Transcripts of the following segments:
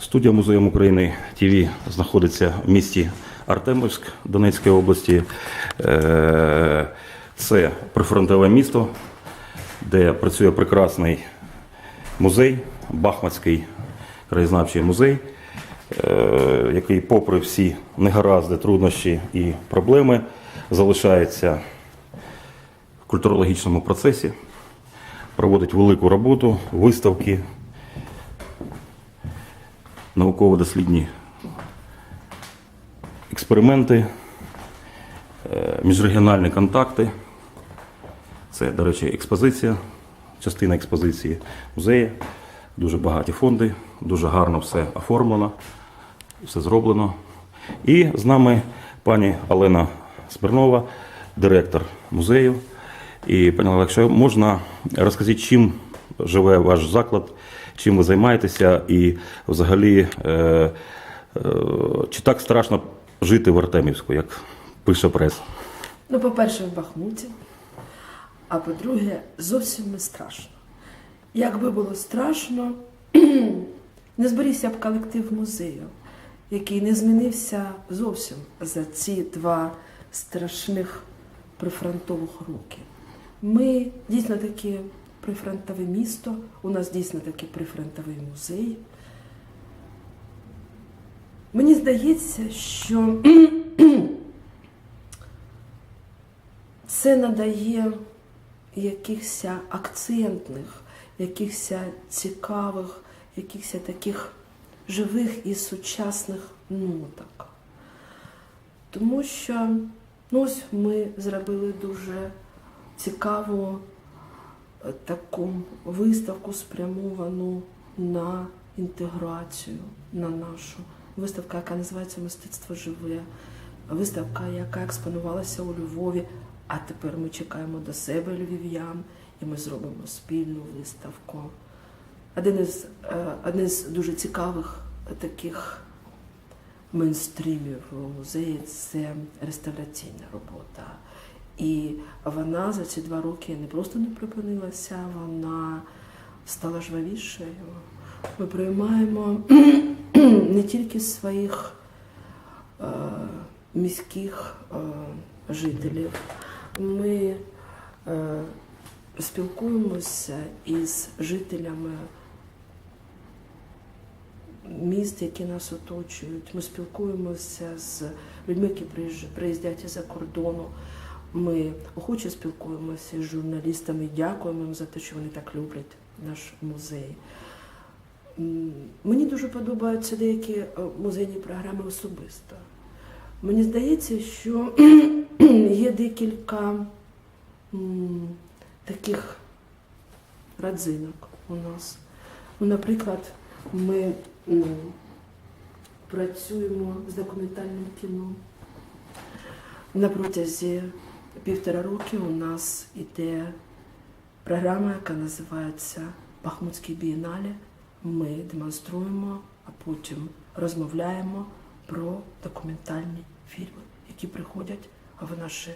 Студія Музеєм України ТВ знаходиться в місті Артемовськ Донецької області. Е, Це прифронтове місто, де працює прекрасний музей, Бахмацький краєзнавчий музей, е, який, попри всі негаразди, труднощі і проблеми, залишається в культурологічному процесі, проводить велику роботу, виставки, науково-дослідні експерименти, е, міжрегіональні контакти. Це, до речі, експозиція, частина експозиції музею. Дуже багаті фонди, дуже гарно все оформлено, все зроблено. І з нами пані Олена Смирнова, директор музею. І пані Олена, якщо можна, розкажіть, чим живе ваш заклад, чим ви займаєтеся, і взагалі, е, е, чи так страшно жити в Артемівську, як пише преса? Ну, по-перше, в Бахмуті, а по-друге, зовсім не страшно. Якби було страшно, не зберігся б колектив музею, який не змінився зовсім за ці два страшних прифронтових роки. Ми дійсно таке прифронтове місто, у нас дійсно такий прифронтовий музей. Мені здається, що це надає якихось акцентних, якихось цікавих, якихось таких живих і сучасних ноток. Тому що ну, ось ми зробили дуже цікаву таку виставку, спрямовану на інтеграцію, на нашу виставка, яка називається Мистецтво живе, виставка, яка експонувалася у Львові. А тепер ми чекаємо до себе львів'ян, і ми зробимо спільну виставку. Один із, е, один з дуже цікавих таких мейнстрімів у музеї це реставраційна робота. І вона за ці два роки не просто не припинилася, вона стала жвавішою. Ми приймаємо не тільки своїх е, міських е, жителів, ми е, спілкуємося із жителями міст, які нас оточують. Ми спілкуємося з людьми, які приїздять із-за кордону. Ми охоче спілкуємося з журналістами. Дякуємо їм за те, що вони так люблять наш музей. Мені дуже подобаються деякі е, музейні програми особисто. Мені здається, що є декілька таких родзинок у нас. Ну, наприклад, ми працюємо з документальним кіно. На протязі півтора роки у нас іде програма, яка називається Бахмутський бієнале. Ми демонструємо, а потім розмовляємо про документальні фільми, які приходять в наше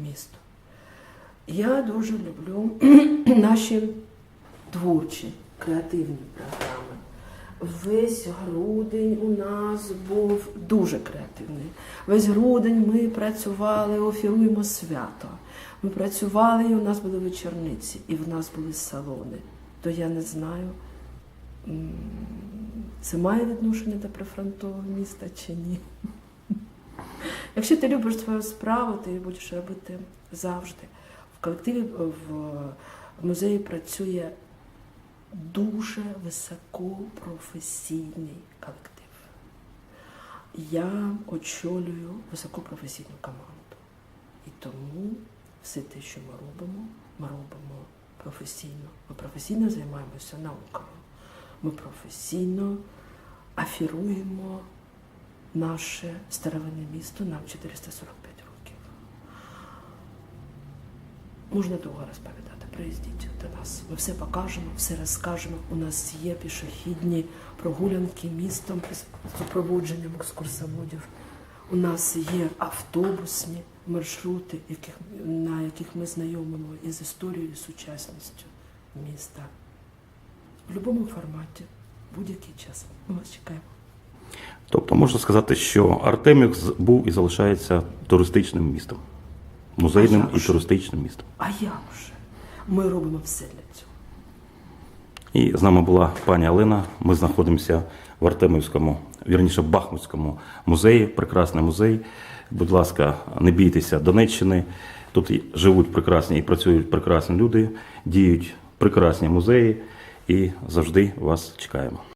місто. Я дуже люблю наші творчі, креативні програми. Весь грудень у нас був дуже креативний. Весь грудень ми працювали, офіруємо свято. Ми працювали, і у нас були вечорниці, і в нас були салони. То я не знаю, це має відношення до прифронтового міста чи ні. Якщо ти любиш свою справу, ти її будеш робити завжди. В колективі в музеї працює дуже високопрофесійний колектив. Я очолюю високопрофесійну команду. І тому все те, що ми робимо, ми робимо професійно. Ми професійно займаємося наукою. Ми професійно афіруємо наше старовинне місто, нам 445 Можна довго розповідати. Приїздіть до нас. Ми все покажемо, все розкажемо. У нас є пішохідні прогулянки містом з супроводженням екскурсоводів. У нас є автобусні маршрути, яких, на яких ми знайомимо із історією і сучасністю міста. В будь-якому форматі, будь-який час. Ми вас чекаємо. Тобто можна сказати, що Артемів з- був і залишається туристичним містом, музейним і туристичним містом. А як же? Ми робимо все для цього. І з нами була пані Олена. Ми знаходимося в Артемівському, вірніше Бахмутському музеї, прекрасний музей. Будь ласка, не бійтеся Донеччини. Тут живуть прекрасні і працюють прекрасні люди, діють прекрасні музеї і завжди вас чекаємо.